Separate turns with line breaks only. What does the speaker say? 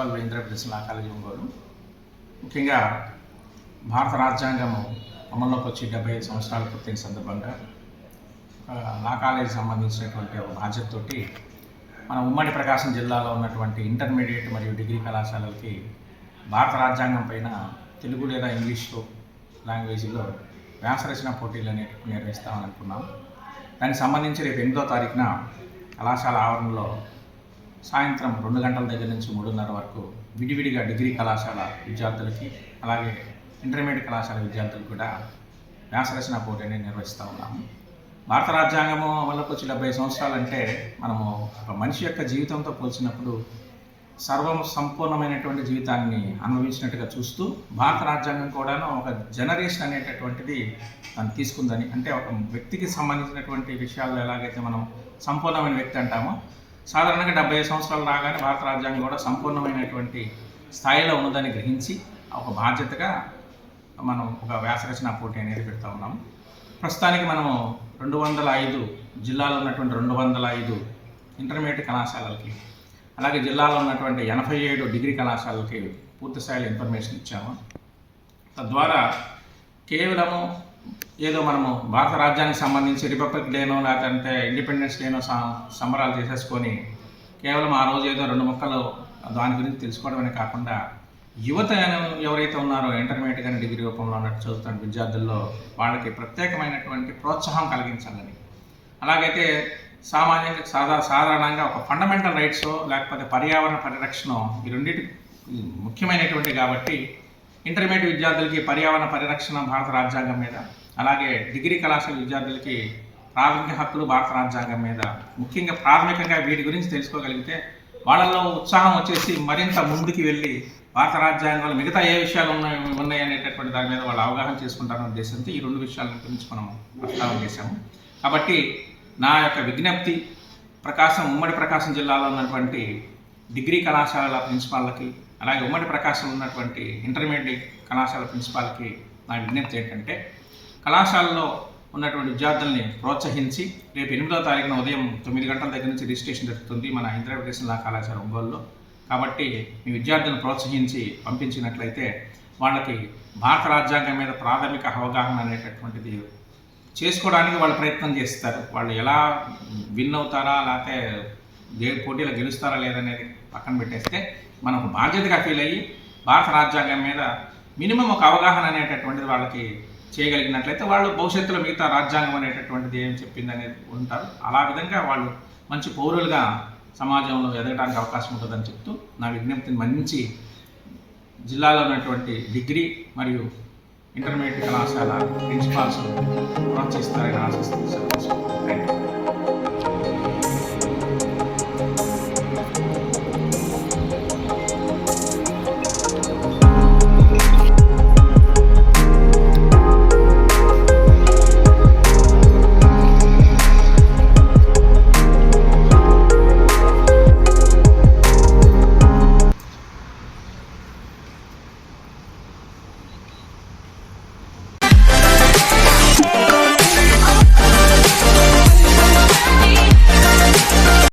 Principal Indraprastha law college Ongole ముఖ్యంగా భారత రాజ్యాంగము అమల్లోకి వచ్చి డెబ్బై ఐదు సంవత్సరాలు పూర్తయిన సందర్భంగా లా కాలేజీ సంబంధించినటువంటి ఒక బాధ్యతతోటి మన ఉమ్మడి ప్రకాశం జిల్లాలో ఉన్నటువంటి ఇంటర్మీడియట్ మరియు డిగ్రీ కళాశాలలకి భారత రాజ్యాంగం పైన తెలుగు లేదా ఇంగ్లీషు లాంగ్వేజ్లో వ్యాసరచన పోటీలు అనేవి నిర్వహిస్తామని అనుకున్నాం. దానికి సంబంధించి రేపు ఎనిమిదో తారీఖున కళాశాల ఆవరణలో సాయంత్రం రెండు గంటల దగ్గర నుంచి మూడున్నర వరకు విడివిడిగా డిగ్రీ కళాశాల విద్యార్థులకి అలాగే ఇంటర్మీడియట్ కళాశాల విద్యార్థులకు కూడా వ్యాసరచన పోటీని నిర్వహిస్తూ ఉన్నాము. భారత రాజ్యాంగము అమలుకి వచ్చి డెబ్బై సంవత్సరాలు అంటే మనము ఒక మనిషి యొక్క జీవితంతో పోల్చినప్పుడు సర్వం సంపూర్ణమైనటువంటి జీవితాన్ని అనుభవించినట్టుగా చూస్తూ భారత రాజ్యాంగం కూడాను ఒక జనరేషన్ అనేటటువంటిది దాన్ని తీసుకుందని అంటే ఒక వ్యక్తికి సంబంధించినటువంటి విషయాల్లో ఎలాగైతే మనం సంపూర్ణమైన వ్యక్తి అంటామో సాధారణంగా డెబ్బై సంవత్సరాలు రాగానే భారత రాజ్యాంగం కూడా సంపూర్ణమైనటువంటి స్థాయిలో ఉన్నదని గ్రహించి ఒక బాధ్యతగా మనం ఒక వ్యాసరచన పోటీ అనేది పెడతా ఉన్నాం ప్రస్తుతానికి మనము రెండు వందల ఐదు జిల్లాలో ఉన్నటువంటి రెండు వందల ఐదు ఇంటర్మీడియట్ కళాశాలలకి అలాగే జిల్లాలో ఉన్నటువంటి ఎనభై ఏడు డిగ్రీ కళాశాలలకి పూర్తి స్థాయిలో ఇన్ఫర్మేషన్ ఇచ్చాము. తద్వారా కేవలము ఏదో మనము భారత రాజ్యానికి సంబంధించి రిపబ్లిక్ డేనో లేదంటే ఇండిపెండెన్స్ డేనో సంబరాలు చేసేసుకొని కేవలం ఆ రోజు ఏదో రెండు ముక్కలు దాని గురించి తెలుసుకోవడమే కాకుండా యువత ఎవరైతే ఉన్నారో ఇంటర్మీడియట్ కానీ డిగ్రీ రూపంలో ఉన్నట్టు చదువుతున్న విద్యార్థుల్లో వాళ్ళకి ప్రత్యేకమైనటువంటి ప్రోత్సాహం కలిగించాలని. అలాగైతే సామాన్యంగా సాధా సాధారణంగా ఒక ఫండమెంటల్ రైట్స్ లేకపోతే పర్యావరణ పరిరక్షణ ఈ రెండింటి ముఖ్యమైనటువంటి కాబట్టి ఇంటర్మీడియట్ విద్యార్థులకి పర్యావరణ పరిరక్షణ భారత రాజ్యాంగం మీద అలాగే డిగ్రీ కళాశాల విద్యార్థులకి ప్రాథమిక హక్కులు భారత రాజ్యాంగం మీద ముఖ్యంగా ప్రాథమికంగా వీటి గురించి తెలుసుకోగలిగితే వాళ్ళల్లో ఉత్సాహం వచ్చేసి మరింత ముందుకు వెళ్ళి భారత రాజ్యాంగంలో మిగతా ఏ విషయాలు ఉన్నాయి ఉన్నాయి అనేటటువంటి దాని మీద వాళ్ళు అవగాహన చేసుకుంటారనే ఉద్దేశంతో ఈ రెండు విషయాలను గురించి మనం ప్రస్తావన చేశాము. కాబట్టి నా యొక్క విజ్ఞప్తి ప్రకాశం ఉమ్మడి ప్రకాశం జిల్లాలో ఉన్నటువంటి డిగ్రీ కళాశాలల ప్రిన్సిపాళ్ళకి అలాగే ఉమ్మడి ప్రకాశం ఉన్నటువంటి ఇంటర్మీడియట్ కళాశాల ప్రిన్సిపాల్కి నా విజ్ఞప్తి ఏంటంటే కళాశాలలో ఉన్నటువంటి విద్యార్థుల్ని ప్రోత్సహించి రేపు ఎనిమిదో తారీఖున ఉదయం తొమ్మిది గంటల దగ్గర నుంచి రిజిస్ట్రేషన్ జరుగుతుంది మన ఇంద్రప్రదేశ్ లా కళాశాల ఒంగోలులో. కాబట్టి మీ విద్యార్థులను ప్రోత్సహించి పంపించినట్లయితే వాళ్ళకి భారత రాజ్యాంగం మీద ప్రాథమిక అవగాహన అనేటటువంటిది చేసుకోవడానికి వాళ్ళు ప్రయత్నం చేస్తారు. వాళ్ళు ఎలా విన్ అవుతారా లేకపోతే దే పోటీలో గెలుస్తారా లేదనేది పక్కన పెట్టేస్తే మనకు బాధ్యతగా ఫీల్ అయ్యి భారత రాజ్యాంగం మీద మినిమం ఒక అవగాహన అనేటటువంటిది వాళ్ళకి చేయగలిగినట్లయితే వాళ్ళు భవిష్యత్తులో మిగతా రాజ్యాంగం అనేటటువంటిది ఏం చెప్పింది అనేది ఉంటారు. అలా విధంగా వాళ్ళు మంచి పౌరులుగా సమాజంలో ఎదగడానికి అవకాశం ఉంటుందని చెప్తూ నా విజ్ఞప్తిని మంచి జిల్లాలో ఉన్నటువంటి డిగ్రీ మరియు ఇంటర్మీడియట్ కళాశాల ప్రిన్సిపాల్స్ ప్రోత్సహిస్తారని ఆశిస్తూ